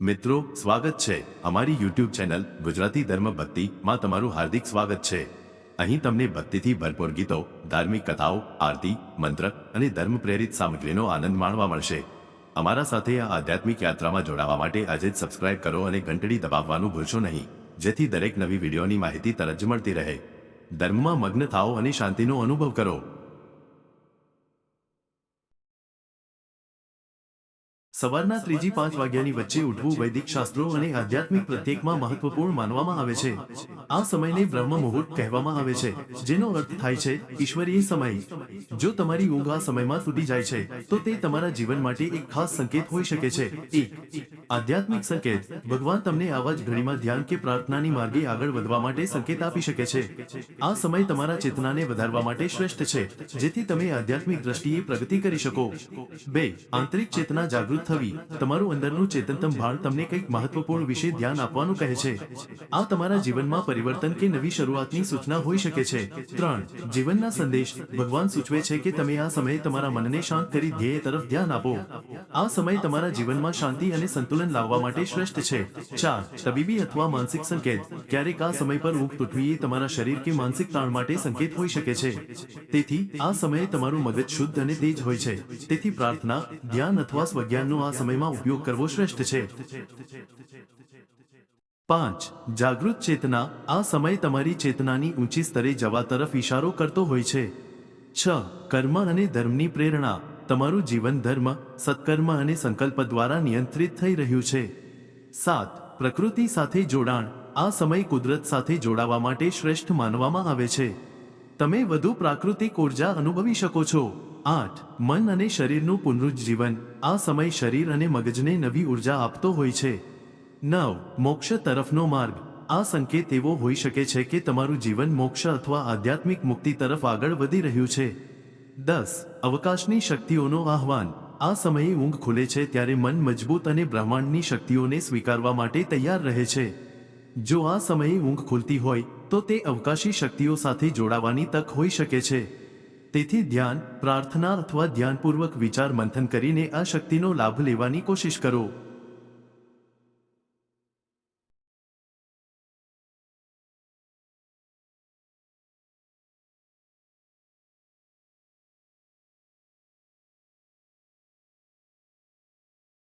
મિત્રો, સ્વાગત છે. અમારી યુટ્યુબ ચેનલ ગુજરાતી ધર્મ ભક્તિ માં તમારું હાર્દિક સ્વાગત છે. અહીં તમને ભક્તિથી ભરપૂર ગીતો, ધાર્મિક કથાઓ, આરતી, મંત્ર અને ધર્મ પ્રેરિત સામગ્રીનો આનંદ માણવા મળશે. અમારા સાથે આ આધ્યાત્મિક યાત્રામાં જોડાવા માટે આજે જ સબસ્ક્રાઇબ કરો અને ઘંટડી દબાવવાનું ભૂલશો નહીં. જેથી દરેક નવી વિડીયોની માહિતી તરત જ મળતી રહે. ધર્મમાં મગ્ન થાઓ અને શાંતિનો અનુભવ કરો. સવારના ત્રીજી પાંચ વાગ્યાની વચ્ચે ઉઠવું વૈદિક શાસ્ત્રો અને આધ્યાત્મિક પ્રત્યેકમાં મહત્વપૂર્ણ માનવામાં આવે છે. આ સમયને બ્રહ્મ મુહૂર્ત કહેવામાં આવે છે જેનો અર્થ થાય છે ઈશ્વરીય સમય. જો તમારી ઊંઘ આ સમયમાં તૂટી જાય છે તો તે તમારા જીવન માટે એક ખાસ સંકેત હોઈ શકે છે. એક આધ્યાત્મિક સંકેત. ભગવાન તમને આવા જ ઘડીમાં ધ્યાન કે પ્રાર્થનાની માર્ગે આગળ વધવા માટે સંકેત આપી શકે છે. આ સમય તમારા ચેતનાને વધારવા માટે શ્રેષ્ઠ છે જેથી તમે આધ્યાત્મિક દ્રષ્ટિએ પ્રગતિ કરી શકો. બે આંતરિક ચેતના જાગૃત થવી. તમારું અંદરનું ચેતનતમ ભાળ તમને કંઈક મહત્વપૂર્ણ વિશે ધ્યાન આપવાનું કહે છે. આ તમારા જીવનમાં પરિવર્તન કે નવી શરૂઆતની સૂચના હોઈ શકે છે. ત્રણ, જીવનના સંદેશ. ભગવાન સૂચવે છે કે તમે આ સમયે તમારા મનને શાંત કરી ધ્યેય તરફ ધ્યાન આપો. આ સમય તમારા જીવનમાં શાંતિ અને સંતુલન લાવવા માટે શ્રેષ્ઠ છે. ચાર, તબીબી અથવા માનસિક સંકેત. ક્યારેક આ સમય પર ઊંઘ તૂટવી એ તમારા શરીર કે માનસિક તાણ માટે સંકેત હોઈ શકે છે. તેથી, આ સમયે તમારું મગજ શુદ્ધ અને તેજ હોય છે. તેથી પ્રાર્થના, ધ્યાન અથવા સ્વજ્ઞાનનો આ સમયમાં ઉપયોગ કરવો શ્રેષ્ઠ છે. પાંચ, જાગૃત ચેતના. આ સમય તમારી ચેતનાની ઊંચી સ્તરે જવા તરફ ઇશારો કરતો હોય છે. છ, કર્મ અને ધર્મની પ્રેરણા. તમારું જીવન ધર્મ સત્કર્મ અને સંકલ્પ દ્વારા નિયંત્રિત થઈ રહ્યું છે. સાત, પ્રકૃતિ સાથે જોડાણ આ સમય કુદરત સાથે જોડાવા માટે શ્રેષ્ઠ માનવામાં આવે છે. તમે વધુ પ્રાકૃતિક ઊર્જા અનુભવી શકો છો. આઠ, મન અને શરીરનું પુનરુજ્જીવન આ સમય શરીર અને મગજને નવી ઊર્જા આપતો હોય છે. નવ, મોક્ષ તરફનો માર્ગ આ સંકેત એવો હોઈ શકે છે કે તમારું જીવન મોક્ષ અથવા આધ્યાત્મિક મુક્તિ તરફ આગળ વધી રહ્યું છે. દસ, અવકાશની શક્તિઓનો આહવાન. આ સમયે ઊંઘ ખુલે છે ત્યારે મન મજબૂત અને બ્રહ્માંડની શક્તિઓને સ્વીકારવા માટે તૈયાર રહે છે. જો આ સમયે ઊંઘ ખુલતી હોય, તો તે અવકાશી શક્તિઓ સાથે જોડાવાની તક હોઈ શકે છે. તેથી ધ્યાન, પ્રાર્થના અથવા ધ્યાનપૂર્વક વિચાર મંથન કરીને આ શક્તિનો લાભ લેવાની કોશિશ કરો.